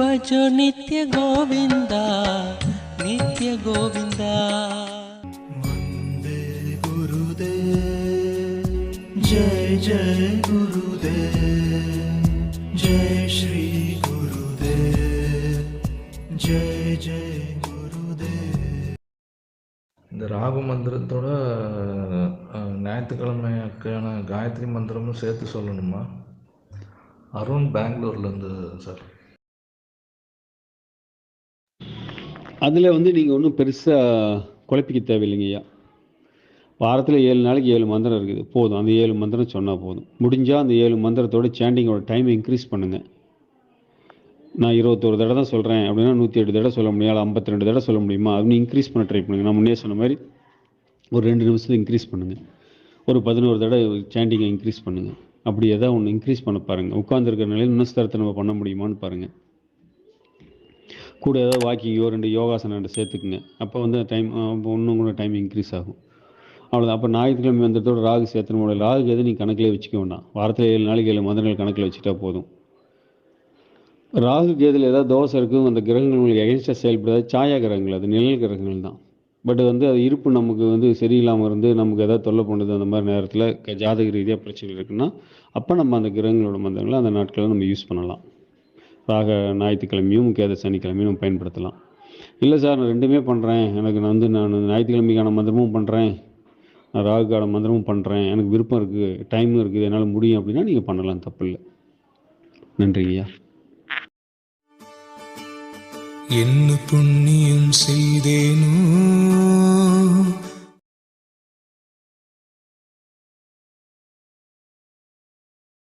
भजो नित्य गोविन्द नित्य गोविन्द वन्दे गुरुदेव जय जय गुरुदेव जय श्री गुरुदेव जय जय गुरुदेव இந்த ராகு மந்திரத்தோட அஹ், ஞாயிற்றுக்கிழமைக்கான காயத்ரி மந்திரமும் சேர்த்து சொல்லணுமா அருண் பெங்களூர்லேருந்து சார் அதில் வந்து நீங்கள் ஒன்றும் பெருசாக குழப்பிக்க தேவையில்லைங்க ஐயா. வாரத்தில் ஏழு நாளைக்கு ஏழு மந்திரம் இருக்குது. போதும். அந்த ஏழு மந்திரம் சொன்னால் போதும். முடிஞ்சால் அந்த ஏழு மந்திரத்தோட சேண்டிங்கோட டைமை இன்க்ரீஸ் பண்ணுங்கள் நான் இருபத்தோரு தடவை தான் சொல்கிறேன் அப்படின்னா நூற்றி எட்டு தடவை சொல்ல முடியும். இல்லை ஐம்பத்தி ரெண்டு தடவை சொல்ல முடியுமா? அப்படின்னு இன்க்ரீஸ் பண்ண ட்ரை பண்ணுங்கள் நான் முன்னே சொன்ன மாதிரி ஒரு ரெண்டு நிமிஷத்தில் இன்க்ரீஸ் பண்ணுங்கள் ஒரு பதினோரு தடவை சேண்டிங்கை இன்க்ரீஸ் பண்ணுங்கள் அப்படி எதாவது ஒன்று இன்க்ரீஸ் பண்ண பாருங்கள் உட்காந்துருக்கிற நிலையில் இன்னும் ஸ்தரத்தை நம்ம பண்ண முடியுமான்னு பாருங்கள் கூட ஏதாவது வாக்கிங்கோ ரெண்டு யோகாசனம் ரெண்டு சேர்த்துக்குங்க. அப்போ வந்து டைம் இன்னும் கூட டைம் இன்க்ரீஸ் ஆகும். அவ்வளோதான் அப்போ ஞாயிற்றுக்கிழமை வந்ததோட ராகு சேர்த்தணும் முடியல ராகு எது நீ கணக்கிலே வச்சுக்க வேண்டாம். வாரத்தில் ஏழு நாளைக்கு ஏழு மந்திரங்கள் கணக்கில் வச்சுட்டா போதும். ராகு கேதில் ஏதாவது தோசை இருக்கும் அந்த கிரகங்கள் உங்களுக்கு எகென்ஸ்டாக செயல்படாது. சாயா கிரகங்கள் அது நிழல் கிரகங்கள் தான். பட் வந்து அது இருப்பு நமக்கு வந்து சரியில்லாமல் இருந்து நமக்கு எதாவது தொல்லை பண்ணுது அந்த மாதிரி நேரத்தில் ஜாதக ரீதியாக பிரச்சனை இருக்குன்னா அப்போ நம்ம அந்த கிரகங்களோட மந்திரங்களை அந்த நாட்களில் நம்ம யூஸ் பண்ணலாம். ராக ஞாயிற்றுக்கிழமையும் கேத சனிக்கிழமையும் பயன்படுத்தலாம். இல்லை சார் நான் ரெண்டுமே பண்ணுறேன் எனக்கு நான் வந்து நான் ஞாயிற்றுக்கிழமைக்கான மந்திரமும் பண்ணுறேன் நான் ராகுக்கான மந்திரமும் பண்ணுறேன் எனக்கு விருப்பம் இருக்குது டைமும் இருக்குது என்னால் முடியும் அப்படின்னா நீங்கள் பண்ணலாம் தப்பு இல்லை. நன்றிங்கய்யா என்ன புண்ணியம் செய்தேனோ